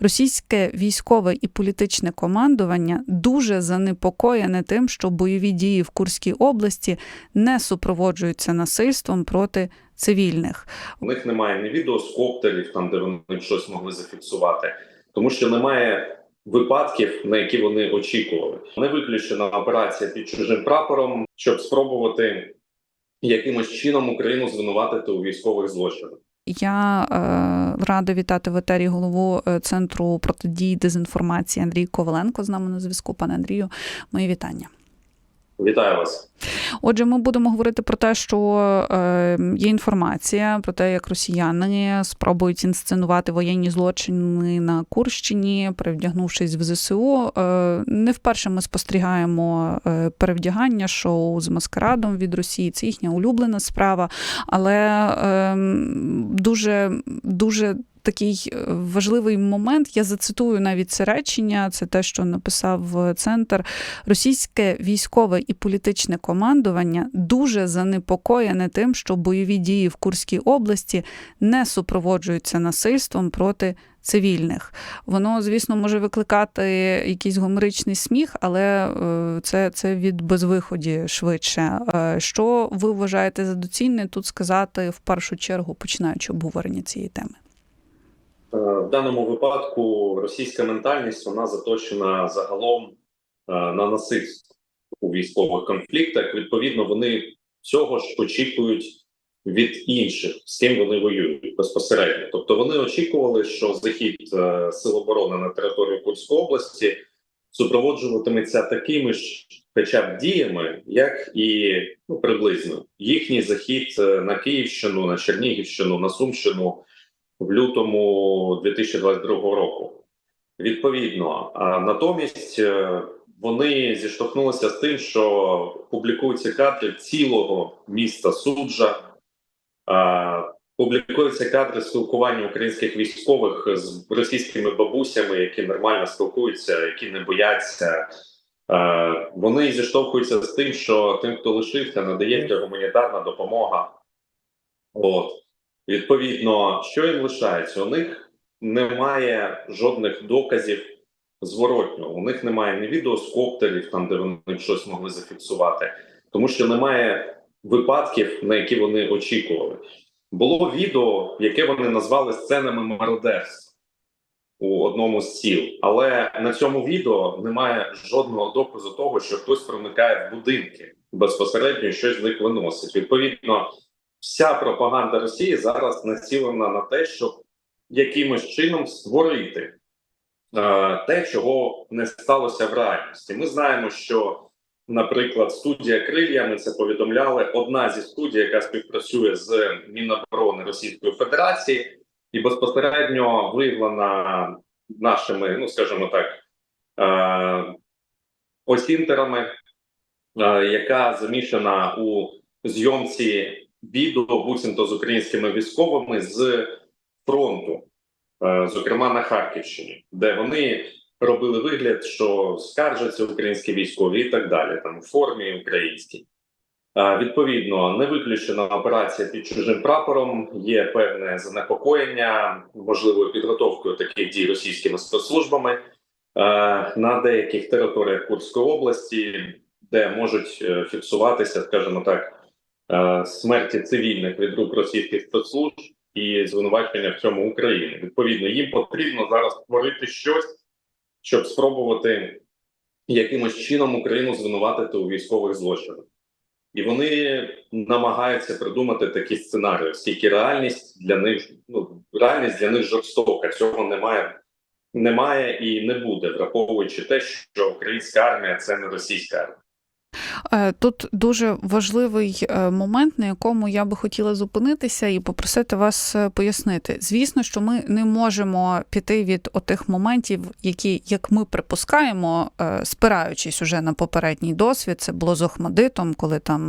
Російське військове і політичне командування дуже занепокоєне тим, що бойові дії в Курській області не супроводжуються насильством проти цивільних. У них немає ні відео з коптерів, там де вони щось могли зафіксувати, тому що немає випадків, на які вони очікували. Не виключена операція під чужим прапором, щоб спробувати якимось чином Україну звинуватити у військових злочинах. Я е, рада вітати в етері голову е, центру протидії дезінформації Андрій Коваленко з нами на зв'язку. Пане Андрію, мої вітання. Вітаю вас. Отже, ми будемо говорити про те, що е, є інформація про те, як росіяни спробують інсценувати воєнні злочини на Курщині, перевдягнувшись в ЗСУ. Е, не вперше ми спостерігаємо е, перевдягання шоу з маскарадом від Росії. Це їхня улюблена справа, але е, дуже дуже. Такий е, важливий момент. Я зацитую навіть це речення. Це те, що написав центр. Російське військове і політичне командування дуже занепокоєне тим, що бойові дії в Курській області не супроводжуються насильством проти цивільних. Воно, звісно, може викликати якийсь гомеричний сміх, але е, це, це від безвиході швидше. Е, Що ви вважаєте за доцільне тут сказати в першу чергу, починаючи обговорення цієї теми? Е, В даному випадку російська ментальність вона заточена загалом е, на насильство у військових конфліктах. Відповідно, вони цього ж очікують від інших, з ким вони воюють безпосередньо. Тобто вони очікували, що захід е, сил оборони на територію Курської області супроводжуватиметься такими ж, хоча б діями, як і ну, приблизно їхній захід на Київщину, на Чернігівщину, на Сумщину в лютому 2022 року. Відповідно, натомість е, вони зіштовхнулися з тим, що публікуються кадри цілого міста суджа, публікуються кадри спілкування українських військових з російськими бабусями, які нормально спілкуються, які не бояться. Вони зіштовхуються з тим, що тим, хто лишився, надається гуманітарна допомога. От. Відповідно, що їм лишається? У них немає жодних доказів зворотнього. У них немає ні відео з коптерів, там де вони щось могли зафіксувати, тому що немає випадків, на які вони очікували. Було відео, яке вони назвали сценами мародерства у одному з сіл, але на цьому відео немає жодного доказу того, що хтось проникає в будинки безпосередньо, щось з них виносить. Відповідно вся пропаганда Росії зараз націлена на те, щоб якимось чином створити е, те, чого не сталося в реальності. Ми знаємо, що, наприклад, студія Крилля, ми це повідомляли. Одна зі студій, яка співпрацює з Міноборони Російської Федерації, і безпосередньо виявлена нашими, ну скажімо так, е, осінтерами, е, яка замішана у зйомці відео буцімто з українськими військовими з фронту, е, зокрема на Харківщині, де вони робили вигляд, що скаржаться українські військові і так далі, там в формі українській. Відповідно, не виключена операція під чужим прапором. Є певне занепокоєння можливою підготовкою таких дій російськими спецслужбами е, на деяких територіях Курської області, де можуть е, фіксуватися, скажімо так, смерті цивільних від рук російських спецслужб і звинувачення в цьому України. Відповідно, їм потрібно зараз створити щось, щоб спробувати якимось чином Україну звинуватити у військових злочинах. І вони намагаються придумати такі сценарії, оскільки реальність для них ну реальність для них жорстока. Цього немає, немає і не буде, враховуючи те, що українська армія це не російська армія. Е, Тут дуже важливий е, момент, на якому я би хотіла зупинитися і попросити вас е, пояснити. Звісно, що ми не можемо піти від отих моментів, які, як ми припускаємо, спираючись уже на попередній досвід, це було з Охмадитом, коли там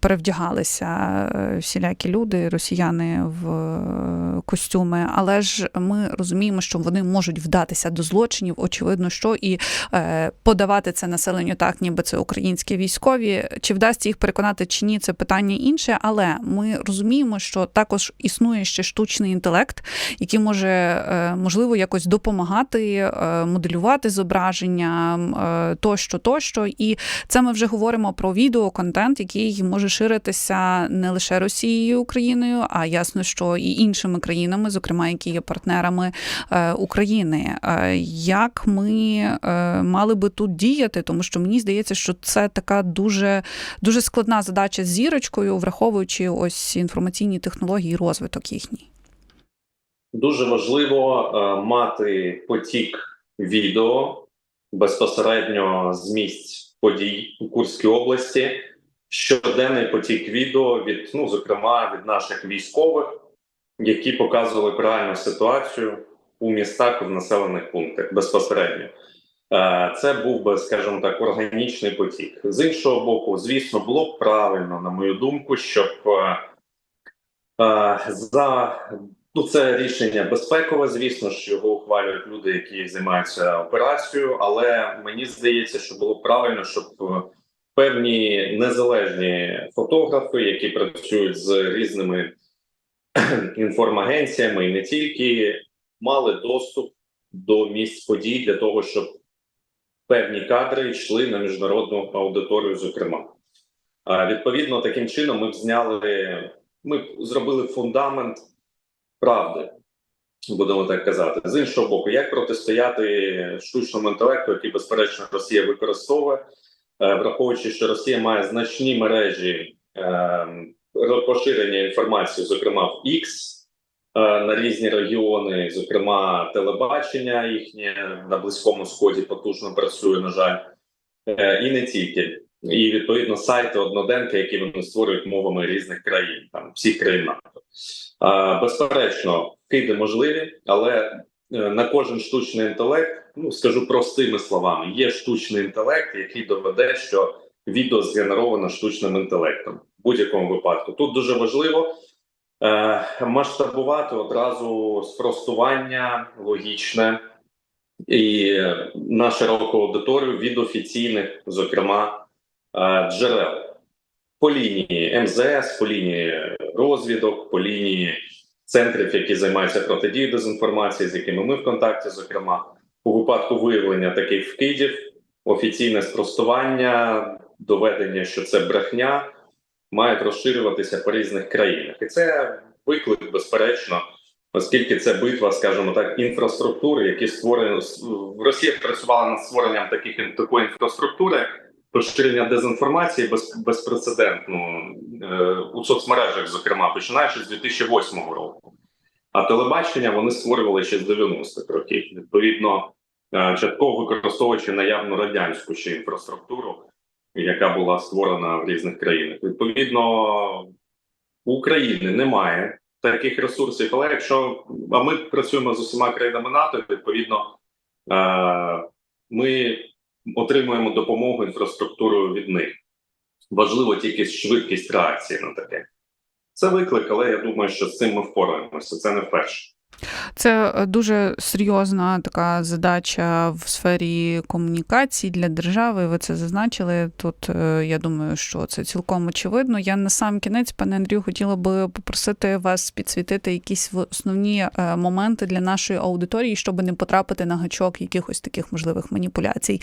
перевдягалися всілякі люди, росіяни в костюми. Але ж ми розуміємо, що вони можуть вдатися до злочинів, очевидно, що і подавати це населенню так, ніби це українські військові. Чи вдасться їх переконати чи ні, це питання інше, але ми розуміємо, що також існує ще штучний інтелект, який може е, можливо якось допомагати е, моделювати зображення е, тощо, тощо. І це ми вже говоримо про відеоконтент, який може ширитися не лише Росією Україною, а ясно, що і іншими країнами, зокрема, які є партнерами України. Як ми мали би тут діяти, тому що мені здається, що це така дуже дуже складна задача з зірочкою, враховуючи ось інформаційні технології і розвиток їхній. Дуже важливо е, мати потік відео безпосередньо з місць подій у Курській області. Щоденний потік відео від, ну зокрема, від наших військових, які показували реальну ситуацію у містах в населених пунктах безпосередньо. Е, Це був би, скажімо так, органічний потік. З іншого боку, звісно, було б правильно, на мою думку, щоб е, е, за ну це рішення безпекове. Звісно ж, його ухвалюють люди, які займаються операцією. Але мені здається, що було б правильно, щоб певні незалежні фотографи, які працюють з різними інформагенціями, і не тільки мали доступ до місць подій для того, щоб певні кадри йшли на міжнародну аудиторію. Зокрема, відповідно, таким чином ми б зняли, ми зробили фундамент правди, будемо так казати. З іншого боку, як протистояти штучному інтелекту, який безперечно Росія використовує, е, враховуючи, що Росія має значні мережі е, поширення інформації, зокрема в е, на різні регіони, зокрема телебачення їхнє на близькому сході потужно працює, на жаль, Е, і не тільки. І відповідно сайти одноденки, які вони створюють мовами різних країн, там всіх країн НАТО. Е, Безперечно, киди можливі, але е, на кожен штучний інтелект, ну скажу простими словами, є штучний інтелект, який доведе, що відео згенеровано штучним інтелектом в будь-якому випадку. Тут дуже важливо е, масштабувати одразу спростування логічне і е, на широку аудиторію від офіційних, зокрема, е, джерел. По лінії МЗС, по лінії розвідок, по лінії центрів, які займаються протидією дезінформації, з якими ми в контакті, зокрема, у випадку виявлення таких вкидів, офіційне спростування, доведення, що це брехня, мають розширюватися по різних країнах, і це виклик, безперечно. Оскільки це битва, скажімо так, інфраструктури, які створені Росія працювала над створенням таких такої інфраструктури, поширення дезінформації без, безпрецедентно е, у соцмережах, зокрема починаючи з 2008 року. А телебачення вони створювали ще з 90-х років. Відповідно, е, частково використовуючи наявну радянську ще інфраструктуру, яка була створена в різних країнах. Відповідно, у України немає таких ресурсів, але якщо а ми працюємо з усіма країнами НАТО, відповідно е, ми отримуємо допомогу інфраструктурою від них. Важливо тільки швидкість реакції на таке. Це виклик, але я думаю, що з цим ми впораємося. Це не вперше. Це е, дуже серйозна така задача в сфері комунікацій для держави. Ви це зазначили. Тут е, я думаю, що це цілком очевидно. Я на сам кінець, пане Андрію, хотіла би попросити вас підсвітити якісь основні е, моменти для нашої аудиторії, щоб не потрапити на гачок якихось таких можливих маніпуляцій.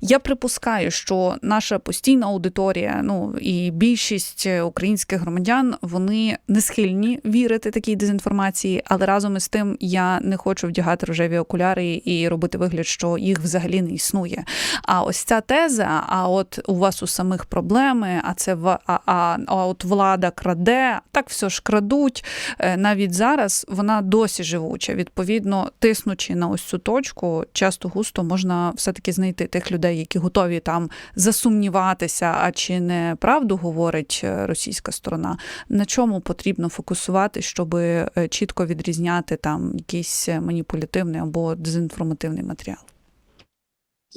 Я припускаю, що наша постійна аудиторія, ну і більшість українських громадян, вони не схильні вірити такій дезінформації, але разом із тим я не хочу вдягати рожеві окуляри і робити вигляд, що їх взагалі не існує. А ось ця теза: а от у вас у самих проблеми, а це а, а, а от влада краде, так все ж крадуть. Е, Навіть зараз вона досі живуча. Відповідно, тиснучи на ось цю точку, часто густо можна все-таки знайти тих людей, які готові там засумніватися, а чи не правду говорить е, російська сторона. На чому потрібно фокусувати, щоб е, чітко відрізняти там якийсь маніпулятивний або дезінформативний матеріал?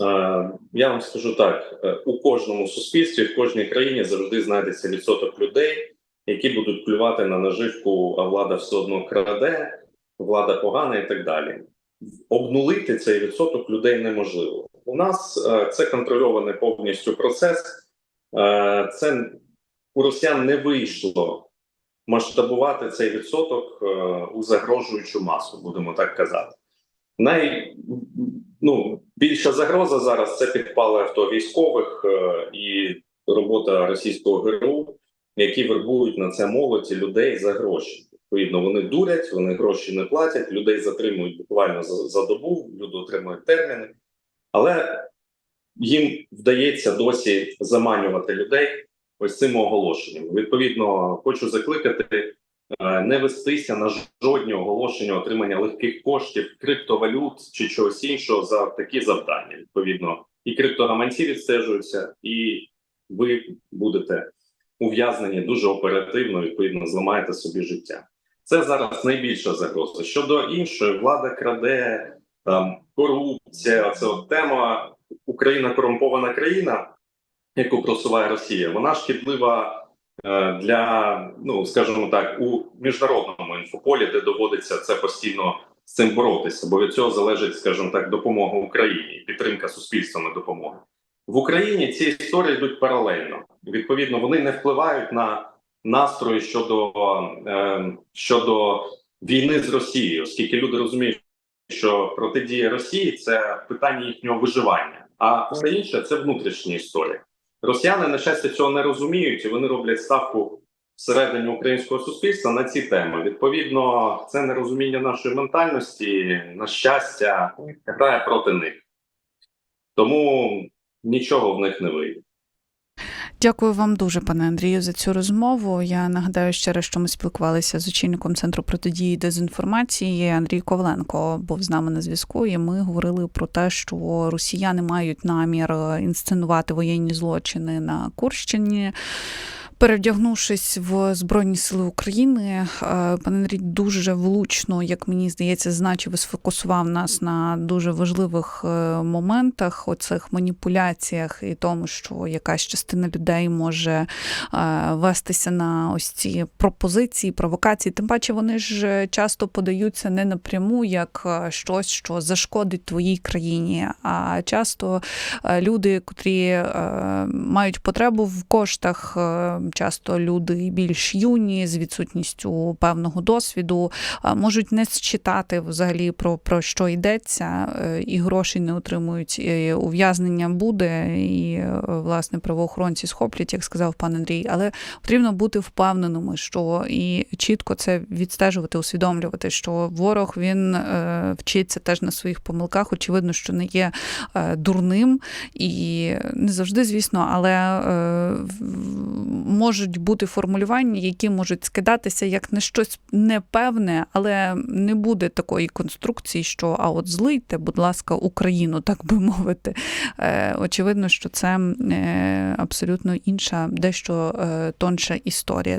Е, Я вам скажу так: е, у кожному суспільстві, в кожній країні завжди знайдеться відсоток людей, які будуть плювати на наживку, а влада все одно краде, влада погана і так далі. Обнулити цей відсоток людей неможливо. У нас е, це контрольований повністю процес. Е, Це у росіян не вийшло масштабувати цей відсоток е, у загрожуючу масу, будемо так казати. Най, ну, більша загроза зараз це підпали авто військових е, і робота російського ГРУ, які вербують на це молодь людей за гроші. Відповідно, вони дурять, вони гроші не платять, людей затримують буквально за, за добу, люди отримують терміни, але їм вдається досі заманювати людей ось цим оголошенням. Відповідно, хочу закликати е, не вестися на жодні оголошення отримання легких коштів, криптовалют чи чогось іншого за такі завдання. Відповідно, і криптогаманці відстежуються, і ви будете ув'язнені дуже оперативно, відповідно, зламаєте собі життя. Це зараз найбільша загроза. Щодо іншої, влада краде там корупція. Це от тема Україна корумпована країна, яку просуває Росія. Вона шкідлива е, для, ну скажімо так, у міжнародному інфополі, де доводиться це постійно з цим боротися, бо від цього залежить, скажімо так, допомога Україні, підтримка суспільствами допомоги. В Україні ці історії йдуть паралельно. Відповідно, вони не впливають на настрої щодо, е, щодо війни з Росією, оскільки люди розуміють, що протидія Росії це питання їхнього виживання, а все інше це внутрішня історія. Росіяни, на щастя, цього не розуміють, і вони роблять ставку всередині українського суспільства на ці теми. Відповідно, це нерозуміння нашої ментальності, на щастя, грає проти них. Тому нічого в них не вийде. Дякую вам дуже, пане Андрію, за цю розмову. Я нагадаю ще раз, що ми спілкувалися з очільником центру протидії дезінформації Андрій Ковленко був з нами на зв'язку. І ми говорили про те, що росіяни мають намір інсценувати воєнні злочини на Курщині. Перевдягнувшись в Збройні Сили України, е, пан Андрій дуже влучно, як мені здається, значив і сфокусував нас на дуже важливих е, моментах, оцих маніпуляціях і тому, що якась частина людей може е, вестися на ось ці пропозиції, провокації. Тим паче вони ж часто подаються не напряму як щось, що зашкодить твоїй країні, а часто люди, котрі мають потребу в коштах. Часто люди більш юні з відсутністю певного досвіду можуть не считати взагалі про, про що йдеться, е, і грошей не отримують. і Ув'язнення буде, і е, власне правоохоронці схоплять, як сказав пан Андрій. Але потрібно бути впевненими, що і чітко це відстежувати, усвідомлювати, що ворог він е, вчиться теж на своїх помилках. Очевидно, що не є дурним і не завжди, звісно, але можуть бути формулювання, які можуть скидатися як на щось непевне, але не буде такої конструкції, що а от злийте, будь ласка, Україну, так би мовити. Е, Очевидно, що це е, абсолютно інша, дещо е, тонша історія.